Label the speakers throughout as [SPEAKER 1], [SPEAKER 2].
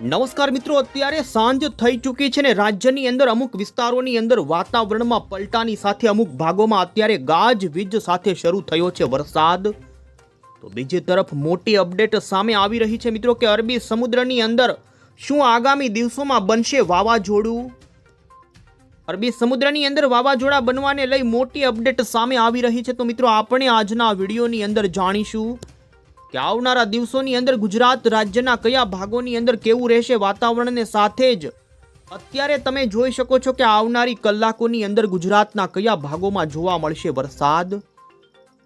[SPEAKER 1] નમસ્કાર મિત્રો, અત્યારે સાંજ થઈ ચૂકી છે ને રાજ્યની અંદર અમુક વિસ્તારોની અંદર વાતાવરણમાં પલટાની સાથે અમુક ભાગોમાં અત્યારે ગાજ વીજ સાથે શરૂ થયો છે વરસાદ. તો બીજી તરફ મોટી અપડેટ સામે આવી રહી છે મિત્રો કે અરબી સમુદ્રની અંદર શું આગામી દિવસોમાં બનશે વાવાઝોડું? અરબી સમુદ્રની અંદર વાવાઝોડા બનવાને લઈ મોટી અપડેટ સામે આવી રહી છે. તો મિત્રો, આપણે આજના વિડીયોની અંદર જાણીશું કે આવનારા દિવસોની અંદર ગુજરાત રાજ્યના કયા ભાગોની અંદર કેવું રહેશે વાતાવરણને સાથે જ? અત્યારે તમે જોઈ શકો છો કે આવનારી કલાકોની અંદર ગુજરાતના કયા ભાગોમાં જોવા મળશે વરસાદ?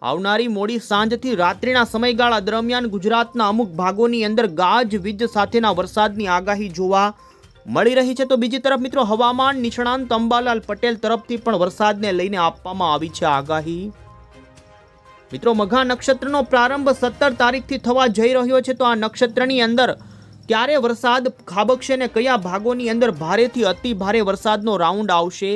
[SPEAKER 1] આવનારી મોડી સાંજથી રાત્રિના સમયગાળા દરમિયાન ગુજરાતના અમુક ભાગોની અંદર ગાજ, વીજ સાથેના વરસાદની આગાહી જોવા મળી રહી છે. તો બીજી તરફ મિત્રો હવામાન નિષ્ણાંત અંબાલાલ પટેલ તરફથી પણ વરસાદને લઈને આપવામાં આવી છે આગાહી. મિત્રો, મઘા નક્ષત્રનો પ્રારંભ સત્તર તારીખથી થવા જઈ રહ્યો છે. તો આ નક્ષત્રની અંદર ક્યારે વરસાદ ખાબકશે ને કયા ભાગોની અંદર ભારેથી અતિ ભારે વરસાદનો રાઉન્ડ આવશે?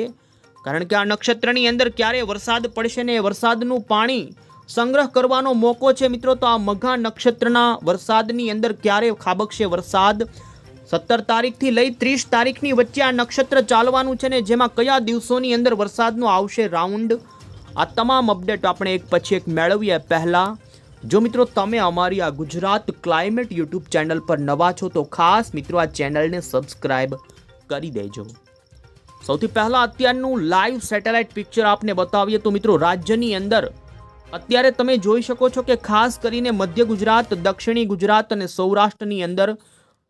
[SPEAKER 1] કારણ કે આ નક્ષત્રની અંદર ક્યારે વરસાદ પડશે ને વરસાદનું પાણી સંગ્રહ કરવાનો મોકો છે મિત્રો, તો આ મઘા નક્ષત્રના વરસાદની અંદર ક્યારે ખાબકશે વરસાદ? સત્તર તારીખથી લઈ ત્રીસ તારીખની વચ્ચે આ નક્ષત્ર ચાલવાનું છે ને જેમાં કયા દિવસોની અંદર વરસાદનો આવશે રાઉન્ડ? આ તમામ અપડેટ આપણે એક પછી એક મેળવીએ. પહેલાં, જો મિત્રો તમે અમારી આ ગુજરાત ક્લાઇમેટ યુટ્યુબ ચેનલ પર નવા છો, તો ખાસ મિત્રો આ ચેનલને સબસ્ક્રાઇબ કરી દેજો. સૌથી પહેલાં અત્યારનું લાઈવ સેટેલાઇટ પિક્ચર આપને બતાવીએ તો મિત્રો રાજ્યની અંદર અત્યારે તમે જોઈ શકો છો કે ખાસ કરીને મધ્ય ગુજરાત, દક્ષિણી ગુજરાત અને સૌરાષ્ટ્રની અંદર,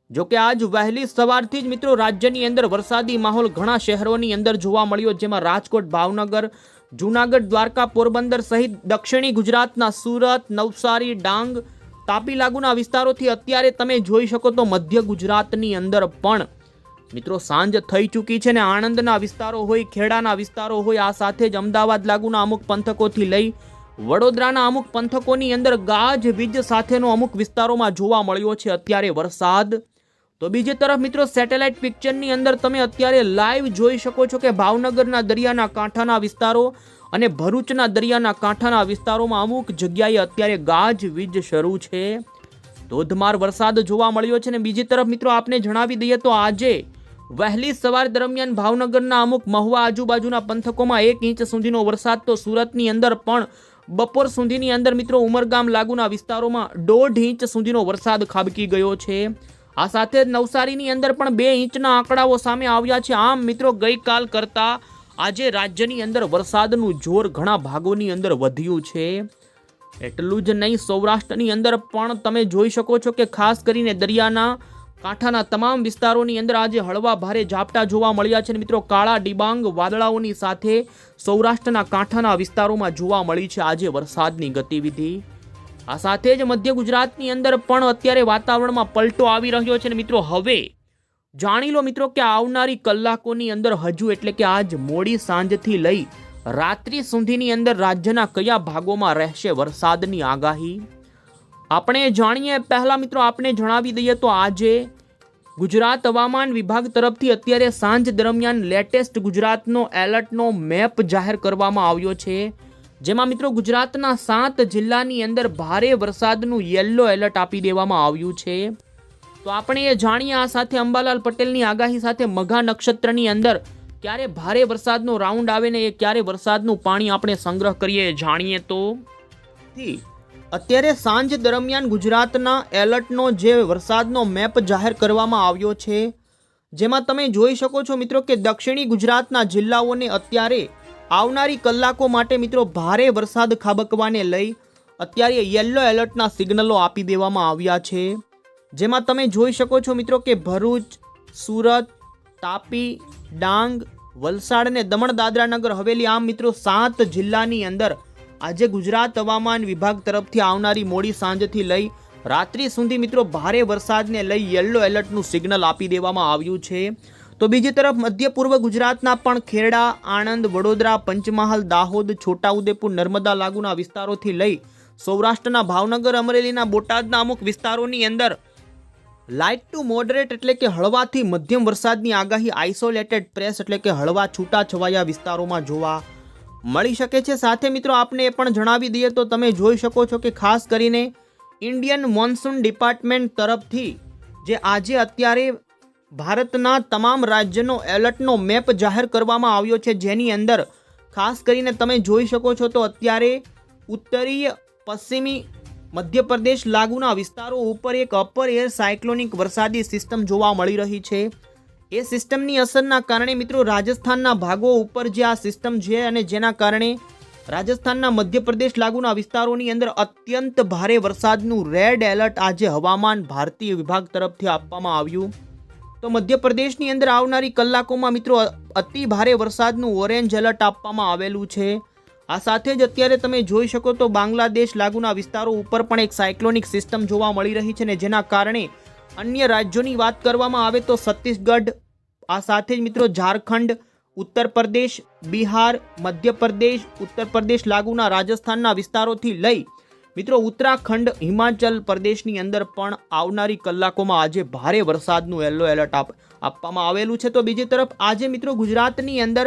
[SPEAKER 1] જો કે આજ વહેલી સવારથી જ મિત્રો રાજ્યની અંદર વરસાદી માહોલ ઘણા શહેરોની અંદર જોવા મળ્યો, જેમાં રાજકોટ, ભાવનગર જૂનાગઢ દ્વારકા પોરબંદર સહિત દક્ષિણી ગુજરાતના સુરત, નવસારી, ડાંગ તાપી લાગુના વિસ્તારોથી અત્યારે તમે જોઈ શકો તો મધ્ય ગુજરાતની અંદર પણ. મિત્રો, સાંજ થઈ ચૂકી છે ને આણંદના વિસ્તારો હોય, ખેડાના વિસ્તારો હોય, આ સાથે જ અમદાવાદ લાગુના અમુક પંથકોથી લઈ વડોદરાના અમુક પંથકોની અંદર ગાજ વીજ સાથેનો અમુક વિસ્તારોમાં જોવા મળ્યો છે. અત્યારે વરસાદ તો બીજી તરફ મિત્રો સેટેલાઇટ પિક્ચરની અંદર તમે અત્યારે લાઈવ જોઈ શકો છો કે ભાવનગરના દરિયાના કાંઠાના વિસ્તારો અને ભરૂચના દરિયાના કાંઠાના વિસ્તારોમાં અમુક જગ્યાએ અત્યારે ગાજ વીજ શરૂ છે. ધોધમાર વરસાદ જોવા મળ્યો છે અને બીજી તરફ મિત્રો, આપને જણાવી દઈએ તો આજે વહેલી સવાર દરમિયાન ભાવનગરના અમુક મહુવા આજુબાજુના પંથકોમાં એક ઇંચ સુધીનો વરસાદ, તો સુરતની અંદર પણ બપોર સુધીની અંદર મિત્રો, ઉમરગામ લાગુના વિસ્તારોમાં દોઢ ઇંચ સુધીનો વરસાદ ખાબકી ગયો છે. આ સાથે જ નવસારીની અંદર પણ બે ઇંચના આંકડાઓ સામે આવ્યા છે. આમ મિત્રો, ગઈકાલ કરતાં આજે રાજ્યની અંદર વરસાદનું જોર ઘણા ભાગોની અંદર વધ્યું છે. એટલું જ નહીં, સૌરાષ્ટ્રની અંદર પણ તમે જોઈ શકો છો કે ખાસ કરીને દરિયાના કાંઠાના તમામ વિસ્તારોની અંદર આજે હળવા ભારે ઝાપટા જોવા મળ્યા છે મિત્રો, કાળા ડિબાંગ વાદળાઓની સાથે સૌરાષ્ટ્રના કાંઠાના વિસ્તારોમાં જોવા મળી છે આજે વરસાદની ગતિવિધિ. આ સાથે જ મધ્ય ગુજરાતની અંદર પણ અત્યારે વાતાવરણમાં પલટો આવી રહ્યો છે ને મિત્રો, હવે જાણી લો મિત્રો કે આવનારી કલાકોની અંદર હજુ એટલે કે આજ મોડી સાંજથી લઈ રાત્રિ સુધીની અંદર રાજ્યના કયા ભાગોમાં રહેશે વરસાદની આગાહી? આપણે જાણીએ, પહેલાં મિત્રો આપણે જણાવી દઈએ તો આજે ગુજરાત હવામાન વિભાગ તરફથી અત્યારે સાંજ દરમિયાન લેટેસ્ટ ગુજરાતનો એલર્ટનો મેપ જાહેર કરવામાં આવ્યો છે. જેમાં મિત્રો ગુજરાતના સાત જિલ્લાની અંદર ભારે વરસાદનું યલો એલર્ટ આપી દેવામાં આવ્યું છે. તો આપણે એ જાણીએ આ સાથે અંબાલાલ પટેલની આગાહી સાથે મઘા નક્ષત્રની અંદર ક્યારે ભારે વરસાદનો રાઉન્ડ આવે ને એ ક્યારે વરસાદનું પાણી આપણે સંગ્રહ કરીએ જાણીએ તો. અત્યારે સાંજ દરમિયાન ગુજરાતના એલર્ટનો જે વરસાદનો મેપ જાહેર કરવામાં આવ્યો છે. જેમાં તમે જોઈ શકો છો મિત્રો કે દક્ષિણી ગુજરાતના જિલ્લાઓને અત્યારે આવનારી કલાકો માટે મિત્રો ભારે વરસાદ ખાબકવાને લઈ અત્યારે યલો એલર્ટના સિગ્નલો આપી દેવામાં આવ્યા છે. જેમાં તમે જોઈ શકો છો મિત્રો કે ભરૂચ, સુરત, તાપી, ડાંગ, વલસાડ અને દમણ દાદરા નગર હવેલી આમ મિત્રો સાત જિલ્લાની અંદર આજે ગુજરાત હવામાન વિભાગ તરફથી આવનારી મોડી સાંજથી લઈ રાત્રિ સુધી મિત્રો ભારે વરસાદને લઈ યલો એલર્ટનું સિગ્નલ આપી દેવામાં આવ્યું છે. તો બીજી તરફ મધ્ય પૂર્વ ગુજરાતના પણ ખેડા, આણંદ, વડોદરા, પંચમહાલ, દાહોદ, છોટાઉદેપુર, નર્મદા લાગુના વિસ્તારોથી લઈ સૌરાષ્ટ્રના ભાવનગર, અમરેલીના બોટાદના અમુક વિસ્તારોની અંદર લાઇટ ટુ મોડરેટ એટલે કે હળવાથી મધ્યમ વરસાદની આગાહી આઇસોલેટેડ પ્રેસ એટલે કે હળવા છૂટા છવાયા વિસ્તારોમાં જોવા મળી શકે છે. સાથે મિત્રો, આપને એ પણ જણાવી દઈએ તો તમે જોઈ શકો છો કે ખાસ કરીને ઇન્ડિયન મોન્સૂન ડિપાર્ટમેન્ટ તરફથી જે આજે અત્યારે ભારતના તમામ રાજ્યનો એલર્ટનો મેપ જાહેર કરવામાં આવ્યો છે જેની અંદર ખાસ કરીને તમે જોઈ શકો છો તો અત્યારે ઉત્તરીય, પશ્ચિમી, મધ્યપ્રદેશ લાગુના વિસ્તારો ઉપર એક અપર એર સાયક્લોનિક વરસાદી સિસ્ટમ જોવા મળી રહી છે. એ સિસ્ટમની અસરના કારણે મિત્રો રાજસ્થાનના ભાગો ઉપર જે આ સિસ્ટમ છે અને જેના કારણે રાજસ્થાનના મધ્યપ્રદેશ લાગુના વિસ્તારોની અંદર અત્યંત ભારે વરસાદનું રેડ એલર્ટ આજે હવામાન ભારતીય વિભાગ તરફથી આપવામાં આવ્યું. તો મધ્યપ્રદેશની અંદર આવનારી કલાકોમાં મિત્રો અતિ ભારે વરસાદનું ઓરેન્જ એલર્ટ આપવામાં આવેલું છે. આ સાથે જ અત્યારે તમે જોઈ શકો તો બાંગ્લાદેશ લાગુના વિસ્તારો ઉપર પણ એક સાયક્લોનિક સિસ્ટમ જોવા મળી રહી છે ને જેના કારણે અન્ય રાજ્યોની વાત કરવામાં આવે તો છત્તીસગઢ, આ સાથે જ મિત્રો ઝારખંડ ઉત્તર પ્રદેશ બિહાર, મધ્યપ્રદેશ ઉત્તર પ્રદેશ લાગુના રાજસ્થાનના વિસ્તારોથી લઈ મિત્રો, ઉત્તરાખંડ, હિમાચલ પ્રદેશની અંદર પણ આવનારી કલાકોમાં આજે ભારે વરસાદનું યલો એલર્ટ આપ, આપવામાં આવેલું છે. તો બીજી તરફ, આજે મિત્રો, ગુજરાતની અંદર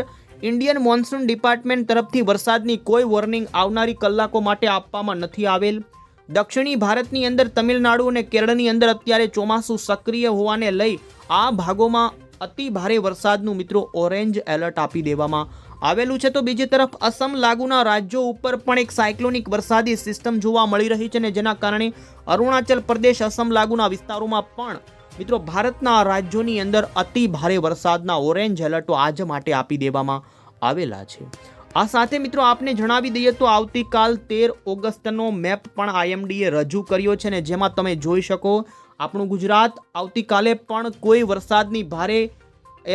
[SPEAKER 1] ઇન્ડિયન મોન્સૂન ડિપાર્ટમેન્ટ તરફથી વરસાદની કોઈ વોર્નિંગ આવનારી કલાકો માટે આપવામાં નથી આવેલ. દક્ષિણી ભારતની અંદર તમિલનાડુ અને કેરળની અંદર અત્યારે ચોમાસું સક્રિય હોવાને લઈ આ ભાગોમાં અતિ ભારે વરસાદનું મિત્રો ઓરેન્જ એલર્ટ આપી દેવામાં આવેલું છે તો બીજી તરફ અસમ લાગુના રાજ્યો ઉપર પણ એક સાયક્લોનિક વરસાદી સિસ્ટમ જોવા મળી રહી છે ને જેના કારણે અરુણાચલ પ્રદેશ, અસમ લાગુના વિસ્તારોમાં પણ મિત્રો ભારતના રાજ્યોની અંદર અતિ ભારે વરસાદના ઓરેન્જ એલર્ટો આજ માટે આપી દેવામાં આવેલા છે. આ સાથે મિત્રો આપને જણાવી દઈએ તો આવતીકાલ તેર ઓગસ્ટનો મેપ પણ આઈએમડીએ રજૂ કર્યો છે ને જેમાં તમે જોઈ શકો આપણું ગુજરાત આવતીકાલે પણ કોઈ વરસાદની ભારે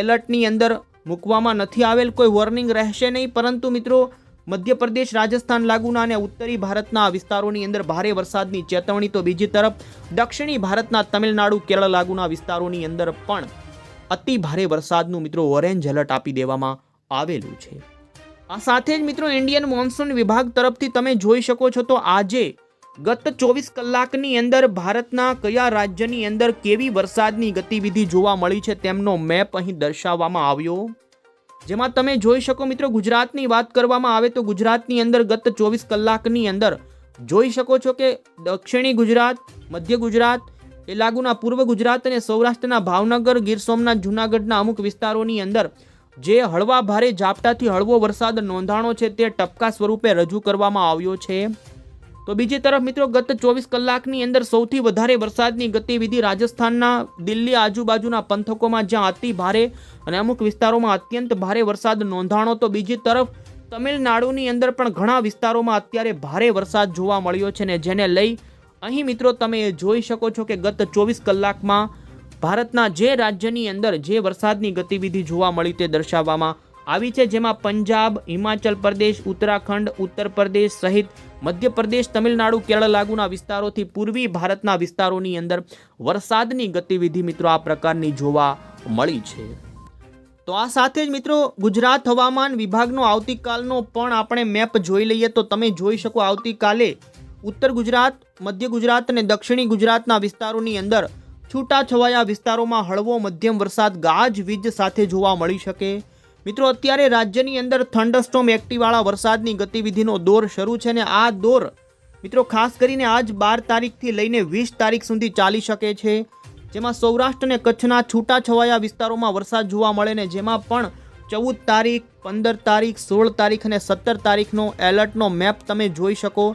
[SPEAKER 1] એલર્ટની અંદર મૂકવામાં નથી આવેલ, કોઈ વોર્નિંગ રહેશે નહીં. પરંતુ મિત્રો, મધ્યપ્રદેશ, રાજસ્થાન, લાગુના અને ઉત્તરી ભારતના વિસ્તારોની અંદર ભારે વરસાદની ચેતવણી તો બીજી તરફ દક્ષિણી ભારતના તમિલનાડુ, કેરળ, લાગુના વિસ્તારોની અંદર પણ અતિ ભારે વરસાદનું મિત્રો ઓરેન્જ એલર્ટ આપી દેવામાં આવેલું છે. આ સાથે જ મિત્રો, ઇન્ડિયન મોન્સૂન વિભાગ તરફથી તમે જોઈ શકો છો તો આજે ગત ચોવીસ કલાકની અંદર ભારતના કયા રાજ્યની અંદર કેવી વરસાદની ગતિવિધિ જોવા મળી છે તેમનો મેપ અહીં દર્શાવવામાં આવ્યો? જેમાં તમે જોઈ શકો મિત્રો, ગુજરાતની વાત કરવામાં આવે તો ગુજરાતની અંદર ગત ચોવીસ કલાકની અંદર જોઈ શકો છો કે દક્ષિણી ગુજરાત, મધ્ય ગુજરાત, એ લાગુના પૂર્વ ગુજરાત અને સૌરાષ્ટ્રના ભાવનગર, ગીર સોમનાથ, જૂનાગઢના અમુક વિસ્તારોની અંદર જે હળવા ભારે ઝાપટાથી હળવો વરસાદ નોંધાણો છે તે ટપકા સ્વરૂપે રજૂ કરવામાં આવ્યો છે. તો બીજી તરફ મિત્રો ગત ચોવીસ કલાકની અંદર સૌથી વધારે વરસાદની ગતિવિધિ રાજસ્થાનના દિલ્હી આજુબાજુના પંથકોમાં જ્યાં અતિ ભારે અને અમુક વિસ્તારોમાં અત્યંત ભારે વરસાદ નોંધાણો, તો બીજી તરફ તમિલનાડુની અંદર પણ ઘણા વિસ્તારોમાં અત્યારે ભારે વરસાદ જોવા મળ્યો છે ને જેને લઈ અહીં મિત્રો તમે જોઈ શકો છો કે ગત ચોવીસ કલાકમાં ભારતના જે રાજ્યની અંદર જે વરસાદની ગતિવિધિ જોવા મળી તે દર્શાવવામાં આવી છે, જેમાં પંજાબ, હિમાચલ પ્રદેશ, ઉત્તરાખંડ, ઉત્તર પ્રદેશ સહિત મધ્યપ્રદેશ, તમિલનાડુ, કેરળ લાગુના વિસ્તારોથી પૂર્વી ભારતના વિસ્તારોની અંદર વરસાદની ગતિવિધિ મિત્રો આ પ્રકારની જોવા મળી છે. તો આ સાથે જ મિત્રો ગુજરાત હવામાન વિભાગનો આવતીકાલનો પણ આપણે મેપ જોઈ લઈએ તો તમે જોઈ શકો આવતીકાલે ઉત્તર ગુજરાત, મધ્ય ગુજરાત અને દક્ષિણી ગુજરાતના વિસ્તારોની અંદર છૂટાછવાયા વિસ્તારોમાં હળવો મધ્યમ વરસાદ ગાજવીજ સાથે જોવા મળી શકે. મિત્રો, અત્યારે રાજ્યની અંદર થંડરસ્ટોમ એક્ટિવવાળા વરસાદની ગતિવિધિનો દોર શરૂ છે અને આ દોર, મિત્રો, ખાસ કરીને આજ બાર તારીખથી લઈને વીસ તારીખ સુધી ચાલી શકે છે. જેમાં સૌરાષ્ટ્ર અને કચ્છના છૂટાછવાયા વિસ્તારોમાં વરસાદ જોવા મળે ને જેમાં પણ ચૌદ તારીખ, પંદર તારીખ, સોળ તારીખ અને સત્તર તારીખનો એલર્ટનો મેપ તમે જોઈ શકો.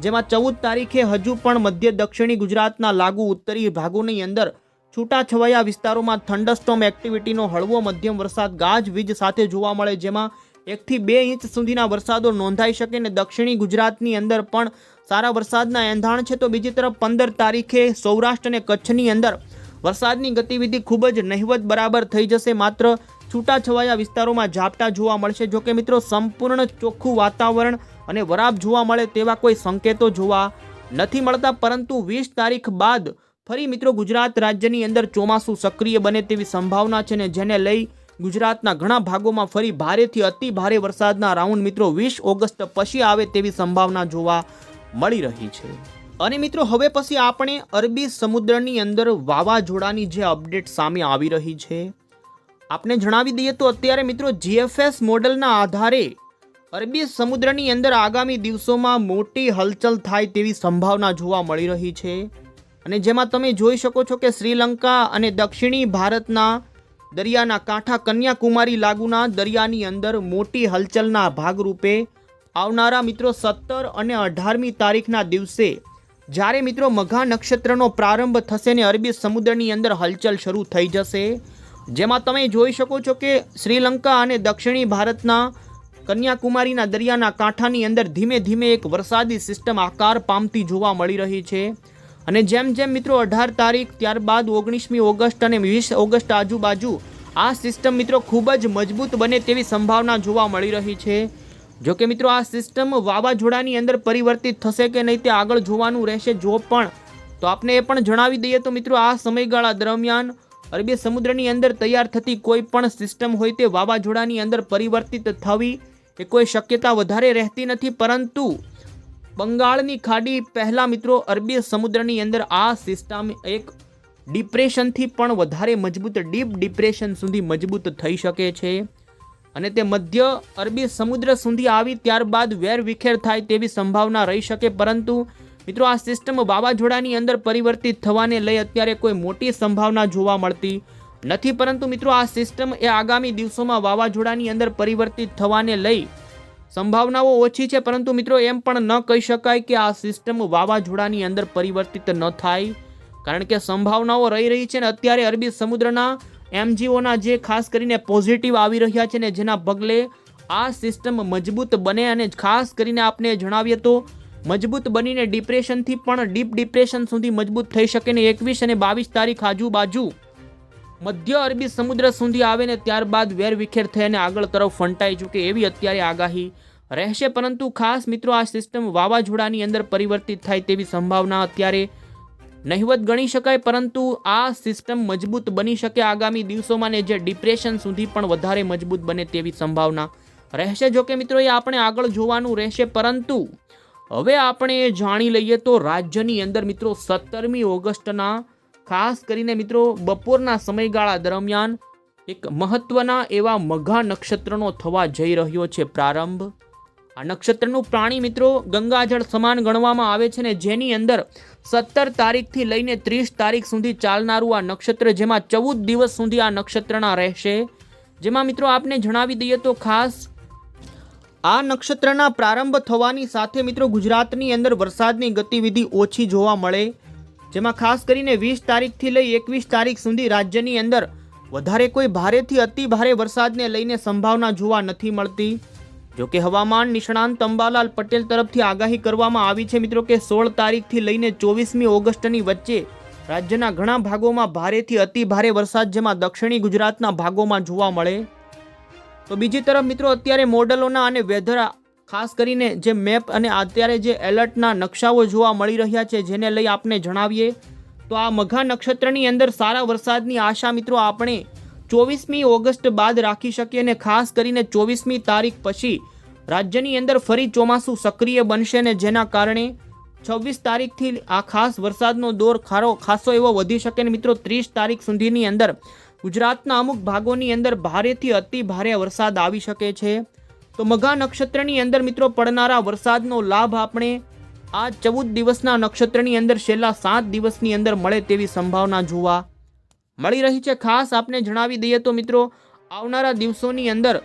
[SPEAKER 1] જેમાં ચૌદ તારીખે હજુ પણ મધ્ય દક્ષિણી ગુજરાતના લાગુ ઉત્તરી ભાગોની અંદર છૂટાછવાયા વિસ્તારોમાં થંડરસ્ટોમ એક્ટિવિટીનો હળવો મધ્યમ વરસાદ ગાજવીજ સાથે જોવા મળે, જેમાં એકથી બે ઇંચ સુધીના વરસાદો નોંધાઈ શકે ને દક્ષિણી ગુજરાતની અંદર પણ સારા વરસાદના એંધાણ છે. તો બીજી તરફ પંદર તારીખે સૌરાષ્ટ્ર અને કચ્છની અંદર વરસાદની ગતિવિધિ ખૂબ જ નહિવત બરાબર થઈ જશે. માત્ર છૂટાછવાયા વિસ્તારોમાં ઝાપટા જોવા મળશે. જોકે મિત્રો, સંપૂર્ણ ચોખ્ખું વાતાવરણ અને વરાપ જોવા મળે તેવા કોઈ સંકેતો જોવા નથી મળતા. પરંતુ વીસ તારીખ બાદ ફરી મિત્રો ગુજરાત રાજ્યની અંદર ચોમાસું સક્રિય બને તેવી સંભાવના છે ને જેને લઈ ગુજરાતના ઘણા ભાગોમાં ફરી ભારેથી અતિ ભારે વરસાદના રાઉન્ડ મિત્રો વીસ ઓગસ્ટ પછી આવે તેવી સંભાવના જોવા મળી રહી છે. અને મિત્રો હવે પછી આપણે અરબી સમુદ્રની અંદર વાવાઝોડાની જે અપડેટ સામે આવી રહી છે આપણે જણાવી દઈએ તો અત્યારે મિત્રો જીએફએસ મોડલના આધારે અરબી સમુદ્રની અંદર આગામી દિવસોમાં મોટી હલચલ થાય તેવી સંભાવના જોવા મળી રહી છે. અને જેમાં તમે જોઈ શકો છો કે શ્રીલંકા અને દક્ષિણી ભારતના દરિયાના કાંઠા કન્યાકુમારી લાગુના દરિયાની અંદર મોટી હલચલના ભાગરૂપે આવનારા મિત્રો સત્તર અને અઢારમી તારીખના દિવસે જ્યારે મિત્રો મઘા નક્ષત્રનો પ્રારંભ થશે ને અરબી સમુદ્રની અંદર હલચલ શરૂ થઈ જશે, જેમાં તમે જોઈ શકો છો કે શ્રીલંકા અને દક્ષિણી ભારતના કન્યાકુમારીના દરિયાના કાંઠાની અંદર ધીમે ધીમે એક વરસાદી સિસ્ટમ આકાર પામતી જોવા મળી રહી છે. અને જેમ જેમ મિત્રો અઢાર તારીખ ત્યારબાદ ઓગણીસમી ઓગસ્ટ અને વીસ ઓગસ્ટ આજુબાજુ આ સિસ્ટમ મિત્રો ખૂબ જ મજબૂત બને તેવી સંભાવના જોવા મળી રહી છે. જો કે મિત્રો આ સિસ્ટમ વાવાઝોડાની અંદર પરિવર્તિત થશે કે નહીં તે આગળ જોવાનું રહેશે. જો પણ, તો આપને એ પણ જણાવી દઈએ તો મિત્રો આ સમયગાળા દરમિયાન અરબી સમુદ્રની અંદર તૈયાર થતી કોઈ પણ સિસ્ટમ હોય તે વાવાઝોડાની અંદર પરિવર્તિત થવી એ કોઈ શક્યતા વધારે રહેતી નથી. પરંતુ બંગાળની ખાડી પહેલાં મિત્રો અરબી સમુદ્રની અંદર આ સિસ્ટમ એક ડિપ્રેશનથી પણ વધારે મજબૂત ડીપ ડિપ્રેશન સુધી મજબૂત થઈ શકે છે. અને તે મધ્ય અરબી સમુદ્ર સુધી આવી ત્યારબાદ વેરવિખેર થાય તેવી સંભાવના રહી શકે, પરંતુ મિત્રો આ સિસ્ટમ વાવાઝોડાની અંદર પરિવર્તિત થવાને લઈ અત્યારે કોઈ મોટી સંભાવના જોવા મળતી નથી. પરંતુ મિત્રો આ સિસ્ટમ એ આગામી દિવસોમાં વાવાઝોડાની અંદર પરિવર્તિત થવાને લઈ સંભાવનાઓ ઓછી છે, પરંતુ મિત્રો એમ પણ ન કહી શકાય કે આ સિસ્ટમ વાવાઝોડાની અંદર પરિવર્તિત ન થાય. કારણ કે સંભાવનાઓ રહી રહી છે ને અત્યારે અરબી સમુદ્રના એમજીઓના જે ખાસ કરીને પોઝિટિવ આવી રહ્યા છે ને જેના પગલે આ સિસ્ટમ મજબૂત બને અને ખાસ કરીને આપને જણાવીએ તો મજબૂત બનીને ડિપ્રેશનથી પણ ડીપ ડિપ્રેશન સુધી મજબૂત થઈ શકે ને એકવીસ અને બાવીસ તારીખ આજુબાજુ. મધ્ય અરબી સમુદ્ર સુધી આવે ને ત્યારબાદ વેરવિખેર થઈ અને આગળ તરફ ફંટાઈ ચૂકે એવી અત્યારે આગાહી રહેશે. પરંતુ ખાસ મિત્રો, આ સિસ્ટમ વાવાઝોડાની અંદર પરિવર્તિત થાય તેવી સંભાવના અત્યારે નહિવત ગણી શકાય. પરંતુ આ સિસ્ટમ મજબૂત બની શકે આગામી દિવસોમાં ને જે ડિપ્રેશન સુધી પણ વધારે મજબૂત બને તેવી સંભાવના રહેશે. જોકે મિત્રો, એ આપણે આગળ જોવાનું રહેશે. પરંતુ હવે આપણે જાણી લઈએ તો રાજ્યની અંદર મિત્રો, સત્તરમી ઓગસ્ટના ખાસ કરીને મિત્રો, બપોરના સમયગાળા દરમિયાન એક મહત્વના એવા મઘા નક્ષત્રનો થવા જઈ રહ્યો છે પ્રારંભ. આ નક્ષત્રનું પ્રાણી મિત્રો, ગંગાજળ સમાન ગણવામાં આવે છે ને જેની અંદર સત્તર તારીખથી લઈને ત્રીસ તારીખ સુધી ચાલનારું આ નક્ષત્ર, જેમાં ચૌદ દિવસ સુધી આ નક્ષત્રના રહેશે. જેમાં મિત્રો આપને જણાવી દઈએ તો ખાસ, આ નક્ષત્રના પ્રારંભ થવાની સાથે મિત્રો ગુજરાતની અંદર વરસાદની ગતિવિધિ ઓછી જોવા મળે. જેમાં ખાસ કરીને વીસ તારીખથી લઈ એકવીસ તારીખ સુધી રાજ્યની અંદર વધારે કોઈ ભારેથી અતિ ભારે વરસાદને લઈને સંભાવના જોવા નથી મળતી. જોકે હવામાન નિષ્ણાંત અંબાલાલ પટેલ તરફથી આગાહી કરવામાં આવી છે મિત્રો કે સોળ તારીખથી લઈને ચોવીસમી ઓગસ્ટની વચ્ચે રાજ્યના ઘણા ભાગોમાં ભારેથી અતિ ભારે વરસાદ જેમાં દક્ષિણી ગુજરાતના ભાગોમાં જોવા મળે. તો બીજી તરફ મિત્રો અત્યારે મોડલોના અને વેધર ખાસ કરીને જે મેપ અને અત્યારે જે એલર્ટના નકશાઓ જોવા મળી રહ્યા છે, જેને લઈ આપને જણાવીએ, તો આ મઘા નક્ષત્રની અંદર સારા વરસાદની આશા મિત્રો આપણે ચોવીસમી ઓગસ્ટ બાદ રાખી શકીએ અને ખાસ કરીને ચોવીસમી તારીખ પછી રાજ્યની અંદર ફરી ચોમાસું સક્રિય બનશે ને જેના કારણે છવ્વીસ તારીખથી આ ખાસ વરસાદનો દોર ખારો, ખાસો એવો વધી શકે ને મિત્રો ત્રીસ તારીખ સુધીની અંદર ગુજરાતના અમુક ભાગોની અંદર ભારેથી અતિ ભારે વરસાદ આવી શકે છે. તો મઘા નક્ષત્રની અંદર મિત્રો પડનારા વરસાદનો લાભ આપણે આ ચૌદ દિવસના નક્ષત્રની અંદર છેલ્લા સાત દિવસની અંદર મળે તેવી સંભાવના જોવા મળી રહી છે. ખાસ આપને જણાવી દઈએ તો મિત્રો આવનારા દિવસોની અંદર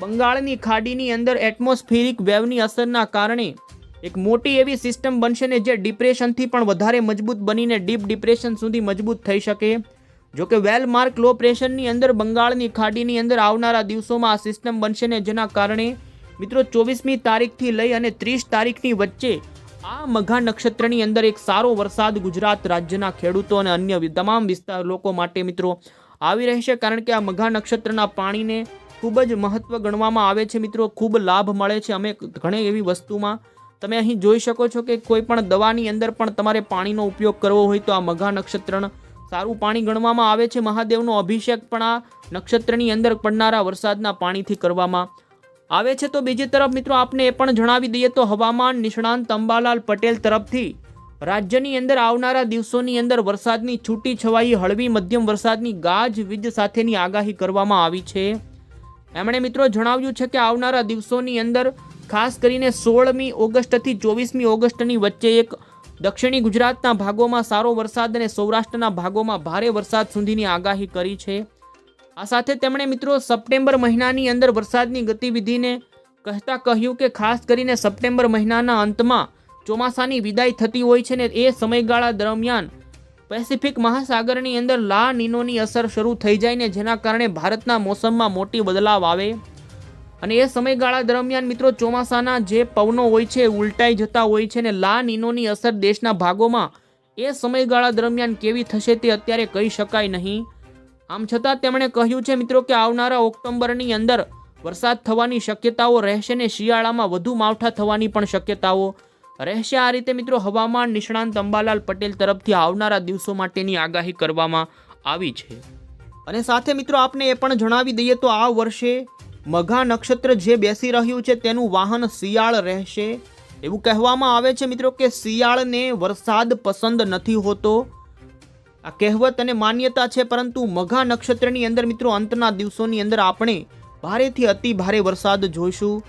[SPEAKER 1] બંગાળની ખાડીની અંદર એટમોસ્ફિરિક વેવની અસરના કારણે એક મોટી એવી સિસ્ટમ બનશે ને જે ડિપ્રેશનથી પણ વધારે મજબૂત બનીને ડીપ ડિપ્રેશન સુધી મજબૂત થઈ શકે. જો કે વેલ માર્ક લો પ્રેશરની અંદર બંગાળની ખાડીની અંદર આવનારા દિવસોમાં આ સિસ્ટમ બનશે ને જેના કારણે, મિત્રો, ચોવીસમી તારીખથી લઈ અને ત્રીસ તારીખની વચ્ચે આ મઘા નક્ષત્રની અંદર એક સારો વરસાદ ગુજરાત રાજ્યના ખેડૂતો અને અન્ય તમામ વિસ્તાર લોકો માટે, મિત્રો, આવી રહેશે કારણ કે આ મઘા નક્ષત્રના પાણીને ખૂબ જ મહત્વ ગણવામાં આવે છે, મિત્રો. ખૂબ લાભ મળે છે. અમે ઘણી એવી વસ્તુમાં, તમે અહીં જોઈ શકો છો કે કોઈ પણ દવાની અંદર પણ તમારે પાણીનો ઉપયોગ કરવો હોય તો આ મઘા નક્ષત્રણ સારું પાણી ગણવામાં આવે છે. મહાદેવનો અભિષેક પણ આ નક્ષત્રની અંદર પડનારા વરસાદના પાણીથી કરવામાં આવે છે. તો બીજી તરફ મિત્રો આપને એ પણ જણાવી દઈએ તો હવામાન નિષ્ણાંત અંબાલાલ પટેલ તરફથી રાજ્યની અંદર આવનારા દિવસોની અંદર વરસાદની છૂટી છવાઈ, હળવી મધ્યમ વરસાદની ગાજ વીજ સાથેની આગાહી કરવામાં આવી છે. એમણે મિત્રો જણાવ્યું છે કે આવનારા દિવસોની અંદર ખાસ કરીને સોળમી ઓગસ્ટથી ચોવીસમી ઓગસ્ટની વચ્ચે એક દક્ષિણી ગુજરાતના ભાગોમાં સારો વરસાદ અને સૌરાષ્ટ્રના ભાગોમાં ભારે વરસાદ સુધીની આગાહી કરી છે. આ સાથે તેમણે મિત્રો સપ્ટેમ્બર મહિનાની અંદર વરસાદની ગતિવિધિને કહેતા કહ્યું કે ખાસ કરીને સપ્ટેમ્બર મહિનાના અંતમાં ચોમાસાની વિદાય થતી હોય છે ને એ સમયગાળા દરમિયાન પેસિફિક મહાસાગરની અંદર લા નીનોની અસર શરૂ થઈ જાય ને જેના કારણે ભારતના મોસમમાં મોટી બદલાવ આવે. અને એ સમયગાળા દરમિયાન મિત્રો ચોમાસાના જે પવનો હોય છે ઉલટાઈ જતા હોય છે ને લા નીનોની અસર દેશના ભાગોમાં એ સમયગાળા દરમિયાન કેવી થશે તે અત્યારે કહી શકાય નહીં. આમ છતાં તેમણે કહ્યું છે મિત્રો કે આવનારા ઓક્ટોબરની અંદર વરસાદ થવાની શક્યતાઓ રહેશે ને શિયાળામાં વધુ માવઠા થવાની પણ શક્યતાઓ રહેશે. આ રીતે મિત્રો હવામાન નિષ્ણાંત અંબાલાલ પટેલ તરફથી આવનારા દિવસો માટેની આગાહી કરવામાં આવી છે. અને સાથે મિત્રો આપને એ પણ જણાવી દઈએ તો આ વર્ષે મઘા નક્ષત્ર જે બેસી રહ્યું છે તેનું વાહન શિયાળ રહેશે. એવું કહેવામાં આવે છે મિત્રો કે શિયાળને વરસાદ પસંદ નથી હોતો. આ કહેવત અને માન્યતા છે પરંતુ મઘા નક્ષત્રની અંદર મિત્રો અંતના દિવસોની અંદર આપણે ભારેથી અતિ ભારે વરસાદ જોઈશું.